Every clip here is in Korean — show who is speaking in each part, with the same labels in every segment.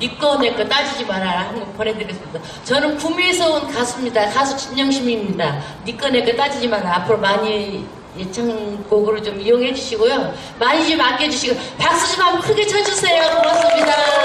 Speaker 1: 니꺼 내꺼 따지지 마라 한곡 보내드리겠습니다. 저는 구미에서 온 가수입니다. 가수 진영심입니다. 니꺼 내꺼 따지지 마라. 앞으로 많이 예창곡으로 좀 이용해 주시고요. 많이 좀 아껴주시고 박수 좀 한번 크게 쳐주세요. 고맙습니다.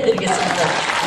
Speaker 1: 보내드리겠습니다.